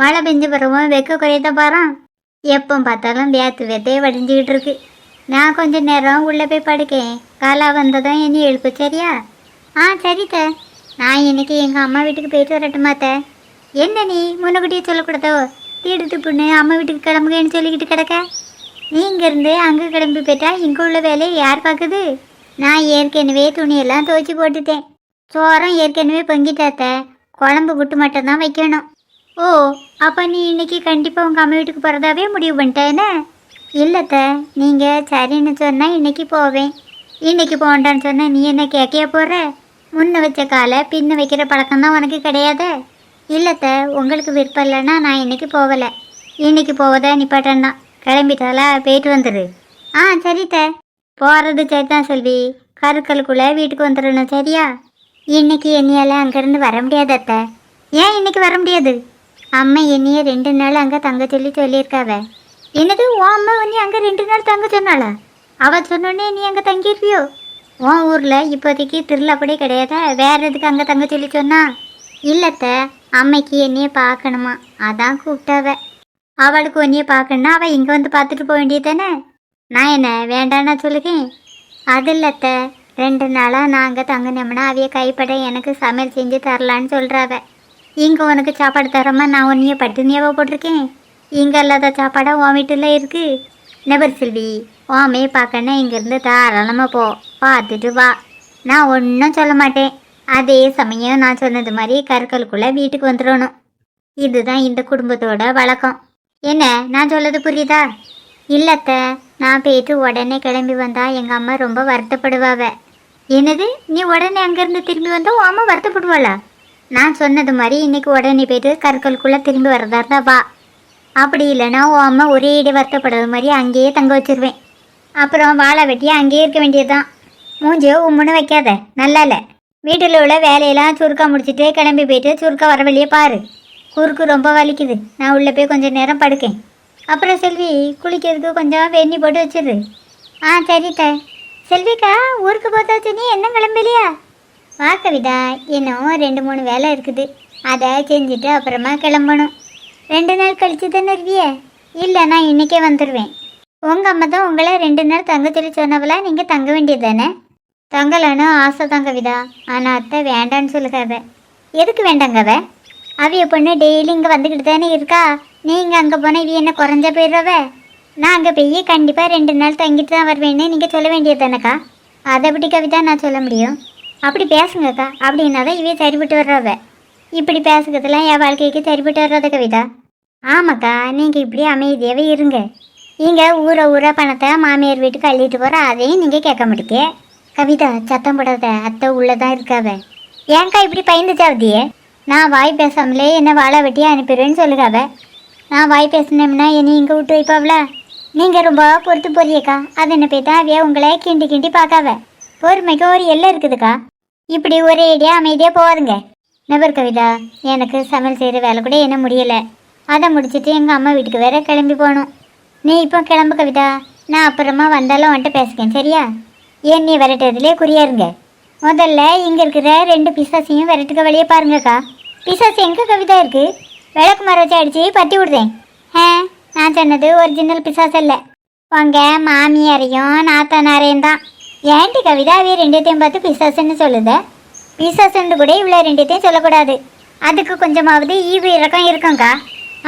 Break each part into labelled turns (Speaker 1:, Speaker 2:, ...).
Speaker 1: மழை பெஞ்சு பிறவும் வெக்க குறையத பாறான் எப்போ பார்த்தாலும் வேத்து வேத்தையே வடிஞ்சுக்கிட்டு இருக்கு. நான் கொஞ்ச நேரம் உள்ளே போய் படுக்கேன். காலா வந்ததும் என்னை எழுப்பு சரியா? ஆ சரி த. நான் இன்னைக்கு எங்கள் அம்மா வீட்டுக்கு போயிட்டு வரட்டுமாத்த என்ன நீ முன்னக்கூட்டியே சொல்லக்கூடாதோ தீடுத்து பொண்ணு அம்மா வீட்டுக்கு கிளம்புகன்னு சொல்லிக்கிட்டு கிடக்க? நீ இங்கேருந்து அங்கே கிளம்பி போயிட்டா இங்கே உள்ள வேலையை யார் பார்க்குது? நான் ஏற்கனவே துணியெல்லாம் துவைச்சி போட்டுட்டேன். சோறம் ஏற்கனவே பொங்கிட்டாத்த குழம்பு புட்டு மட்டும் தான் வைக்கணும். ஓ அப்போ நீ இன்னைக்கு கண்டிப்பாக உங்கள் அம்மா வீட்டுக்கு போகிறதாவே முடிவு பண்ணிட்டேன்னு இல்லைத்த நீங்கள் சரின்னு சொன்னால் இன்னைக்கு போவேன். இன்றைக்கி போகண்டான்னு சொன்னால் நீ என்ன கேட்கையா போகிற முன்ன வச்ச காலை பின்ன வைக்கிற பழக்கம் தான் உனக்கு கிடையாது? இல்லைத்த உங்களுக்கு விருப்பம் இல்லைன்னா நான் இன்னைக்கு போகலை. இன்னைக்கு போவதா நிப்பாட்டன்னா. கிளம்பிட்டாலா போயிட்டு வந்துடு ஆ சரித்த. போகிறது சரிதான் செல்வி. கருக்களுக்குள்ளே வீட்டுக்கு வந்துடணும் சரியா? இன்னைக்கு என்னையால் அங்கேருந்து வர முடியாதத்த ஏன் இன்னைக்கு வர முடியாது? அம்மா என்னைய ரெண்டு நாள் அங்கே தங்க சொல்லி சொல்லியிருக்காவ. என்னது உன் அம்மா உன்னை அங்கே ரெண்டு நாள் தங்க சொன்னாளா? அவ சொன்னோடனே நீ அங்கே தங்கியிருப்பியோ? உன் ஊரில் இப்போதைக்கு திருவிழாப்படி கிடையாதா? வேற எதுக்கு அங்கே தங்க சொல்லி சொன்னா? இல்லத்த அம்மைக்கு என்னைய பார்க்கணுமா? அதான் கூப்பிட்டாவ. அவளுக்கு உன்னைய பார்க்கணுன்னா அவள் இங்கே வந்து பார்த்துட்டு போக வேண்டியதானே நான் என்ன வேண்டான்னா சொல்லுகேன் அது இல்லத்த ரெண்டு நாளாக நான் அங்கே தங்கினோம்னா அவைய கைப்பட எனக்கு சமையல் செஞ்சு தரலான்னு சொல்கிறாவ இங்கே உனக்கு சாப்பாடு தரமா நான் உன்னைய பட்டினியாவா போட்டிருக்கேன். இங்கே இல்லாத சாப்பாடாக உன் வீட்டில் இருக்குது நெபர் செல்வி? ஓமே பார்க்கணுன்னா இங்கேருந்து தாராளமாக போ. பார்த்துட்டு வா. நான் ஒன்றும் சொல்ல மாட்டேன். அதே சமயம் நான் சொன்னது மாதிரி கற்களுக்குள்ளே வீட்டுக்கு வந்துடணும். இதுதான் இந்த குடும்பத்தோட வழக்கம். என்ன நான் சொல்லது புரியுதா? இல்லத்த நான் போயிட்டு உடனே கிளம்பி வந்தா எங்கள் அம்மா ரொம்ப வருத்தப்படுவாவ. என்னது? நீ உடனே அங்கேருந்து திரும்பி வந்தா உன் அம்மா வருத்தப்படுவாளா? நான் சொன்னது மாதிரி இன்னைக்கு உடனே போயிட்டு கற்களுக்குள்ளே திரும்பி வரதா இருந்தா வா. அப்படி இல்லைன்னா உன் அம்மா ஒரே இடி வருத்தப்படுறது மாதிரி அங்கேயே தங்க வச்சிருவேன். அப்புறம் வாழை வெட்டி அங்கேயே இருக்க வேண்டியதுதான். மூஞ்சியோ உம்முன்னு வைக்காத நல்லா இல்லை வீட்டில் உள்ள வேலையெல்லாம் சுருக்கா முடிச்சுட்டு கிளம்பி போயிட்டு சுருக்கா வர வழியே பாரு. குறுக்கு ரொம்ப வலிக்குது. நான் உள்ளே போய் கொஞ்சம் நேரம் படுக்கேன். அப்புறம் செல்வி குளிக்கிறதுக்கு கொஞ்சம் வெண்ணி போட்டு வச்சிரு. ஆ சரிட்ட செல்விக்கா ஊருக்கு போதாச்சு நீ என்ன கிளம்பலையா? வா கவிதா இன்னும் ரெண்டு மூணு வேலை இருக்குது. அதை செஞ்சுட்டு அப்புறமா கிளம்பணும். ரெண்டு நாள் கழிச்சு தானே இருவியே? இல்லை நான் இன்னைக்கே வந்துடுவேன் உங்கள் அம்மா தான் உங்களை ரெண்டு நாள் தங்க சொல்லி சொன்னவளா? நீங்கள் தங்க வேண்டியது தானே? தங்கலான்னு ஆசை தான் கவிதா. ஆனால் அத்தை வேண்டான்னு சொல்லுகாத எதுக்கு வேண்டாங்க அவ அவிய பொண்ணு டெய்லி இங்கே வந்துக்கிட்டு தானே இருக்கா? நீங்கள் அங்கே போனால் இவ என்ன குறைஞ்ச போயிடுறவ? நான் அங்கே போய் கண்டிப்பாக ரெண்டு நாள் தங்கிட்டு தான் வருவேன்னு நீங்கள் சொல்ல வேண்டியது தானேக்கா? அதை எப்படி கவிதா நான் சொல்ல முடியும்? அப்படி பேசுங்கக்கா. அப்படின்னா தான் இவே சரிபட்டு வர்றவ இப்படி பேசுகிறதுலாம் என் வாழ்க்கைக்கு சரிபட்டு வர்றத கவிதா. ஆமாக்கா நீங்கள் இப்படி அமைதியாகவே இருங்க. இங்கே ஊரை ஊரா பணத்தை மாமியார் வீட்டுக்கு அள்ளிட்டு போகிற அதையும் நீங்கள் கேட்க மாட்டீங்க. கவிதா சத்தம் போடாத. அத்தை உள்ளதான் இருக்காவ. ஏன்க்கா இப்படி பயந்துச்சாவதியே நான் வாய் பேசாமலே என்ன வாழை வெட்டி அனுப்பிடுவேன்னு சொல்லுகாவ. நான் வாய் பேசினோம்னா என்னை இங்கே விட்டு வைப்பாவல நீங்கள் ரொம்ப பொறுத்து போறியக்கா. அதை என்ன போய் தான் அவைய உங்களை கிண்டி கிண்டி பார்க்காவ. பொறுமைக்கு ஒரு எல்லை இருக்குதுக்கா. இப்படி ஒரே ஐடியா அமைதியாக போகாதுங்க. நபர் கவிதா எனக்கு சமையல் செய்கிற வேலை கூட என்ன முடியலை. அதை முடிச்சிட்டு எங்கள் அம்மா வீட்டுக்கு வேற கிளம்பி போகணும். நீ இப்போ கிளம்பு கவிதா. நான் அப்புறமா வந்தாலும் வந்துட்டு பேசுகிறேன் சரியா? ஏன் நீ விரட்டுறதுலே குறியாருங்க. முதல்ல இங்கே இருக்கிற ரெண்டு பிசாசையும் விரட்டுக்க வழியே பாருங்கக்கா. பிசாசு எங்கே கவிதா இருக்குது விளக்கு மரம் வச்சு அடித்து பற்றி விடுதேன் ஆ நான் சொன்னது ஒரிஜினல் பிசாசு இல்லை உங்கள் மாமியாரையும் நாத்தனாரையும் தான். ஏன்டி கவிதா ரெண்டுத்தையும் பார்த்து பிசாசுன்னு சொல்லுத? பிசாசுன்னு கூட இவ்வளோ ரெண்டுத்தையும் சொல்லக்கூடாது. அதுக்கு கொஞ்சமாவது ஈவு இறக்கம் இருக்கும்க்கா.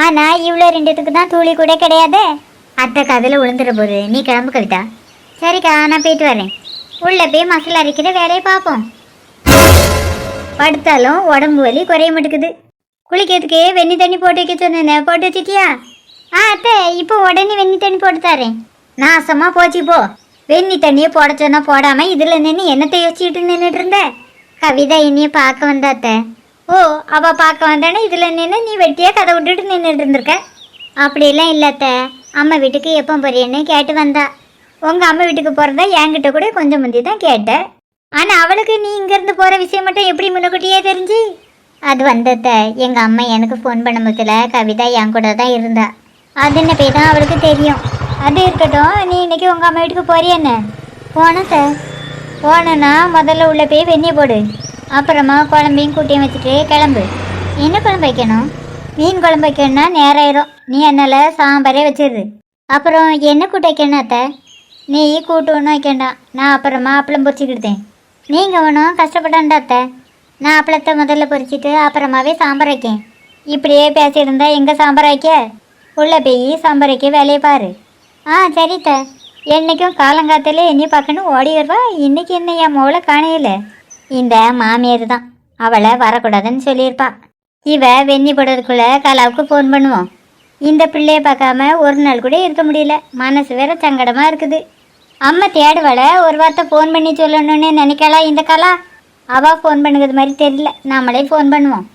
Speaker 1: ஆனால் இவ்வளோ ரெண்டுத்துக்கு தான் தூளி கூட கிடையாது. அத்தை கதையில் விழுந்துட போகுது நீ கிளம்பு கவிதா. சரிக்கா நான் போயிட்டு வரேன். உள்ளே போய் மசாலா அரைக்கிற வேலையை பார்ப்போம். படுத்தாலும் உடம்பு வலி குறைய மாட்டேங்குது. குளிக்கிறதுக்கே வெண்ணி தண்ணி போட்டு வைக்க சொன்னேன் போட்டு வச்சிட்டியா? ஆ அத்தை இப்போ உடனே வெண்ணி தண்ணி போட்டு தரேன். நாசமாக போச்சு போ. வெண்ணி தண்ணியை போட சொன்னா போடாம இதில் நின்று என்னத்தை யோசிச்சுட்டு நின்றுட்டு இருந்த? கவிதா இனியை பார்க்க வந்தாத்த. ஓ அவ பார்க்க வந்தானே இதில் நின்று நீ வெட்டியாக கதை விட்டுட்டு நின்றுட்டு இருந்திருக்க? அப்படியெல்லாம் இல்லாத்த. அம்மா வீட்டுக்கு எப்போ போறியன்னு கேட்டு வந்தா. உங்கள் அம்மா வீட்டுக்கு போகிறதா என்கிட்ட கூட கொஞ்சம் முந்தி தான் கேட்டேன் ஆனால் அவளுக்கு நீ இங்கேருந்து போகிற விஷயம் மட்டும் எப்படி முன்னக்கூட்டியே தெரிஞ்சு? அது வந்தத எங்கள் அம்மா எனக்கு ஃபோன் பண்ண முதல்ல கவிதா என் கூட தான் இருந்தா. அது என்ன போய் தான் அவளுக்கு தெரியும். அது இருக்கட்டும். நீ இன்னைக்கு உங்கள் அம்மா வீட்டுக்கு போறியன்னு போனேன் சார் போனேன்னா முதல்ல உள்ள போய் வெந்நிய போடு. அப்புறமா குழம்பையும் கூட்டியும் வச்சுட்டு கிளம்பு. என்ன குழம்பு வைக்கணும்? மீன் குழம்பு வைக்கணும்னா நேரம் நீ என்னால் சாம்பாரே வச்சிடு அப்புறம் என்ன கூட்டு வைக்கணும் அத்தை? நீ கூட்டு ஒன்றும் வைக்கண்டாம் நான் அப்புறமா அப்பளம் பொரிச்சுக்கிட்டேன் நீங்கள் ஒன்றும் கஷ்டப்படாண்டா அத்தை. நான் அப்பளத்தை முதல்ல பொறிச்சிட்டு அப்புறமாவே சாம்பார் வைக்கேன். இப்படியே பேசியிருந்தா எங்கே சாம்பார் வைக்க? உள்ளே போய் சாம்பார் வைக்க வேலையை பாரு. ஆ சரி என்றைக்கும் என்னைக்கும் காலங்காத்தாலே என்னையும் பார்க்கணும் ஓடி வருவா. இன்னைக்கு என்ன என் மோளை காணையில? இந்த மாமியார் தான். அவளை வரக்கூடாதுன்னு சொல்லியிருப்பா. இவ வெந்நி போடுறதுக்குள்ளே கலாவுக்கு ஃபோன் பண்ணுவோம். இந்த பிள்ளைய பார்க்காம ஒரு நாள் கூட இருக்க முடியல. மனசு வேற சங்கடமாக இருக்குது. அம்மா தேடுவளை ஒரு வார்த்தை ஃபோன் பண்ணி சொல்லணும்னு நினைக்கலாம் இந்த கலா? அவள் ஃபோன் பண்ணுறது மாதிரி தெரியல. நாமளே ஃபோன் பண்ணுவோம்.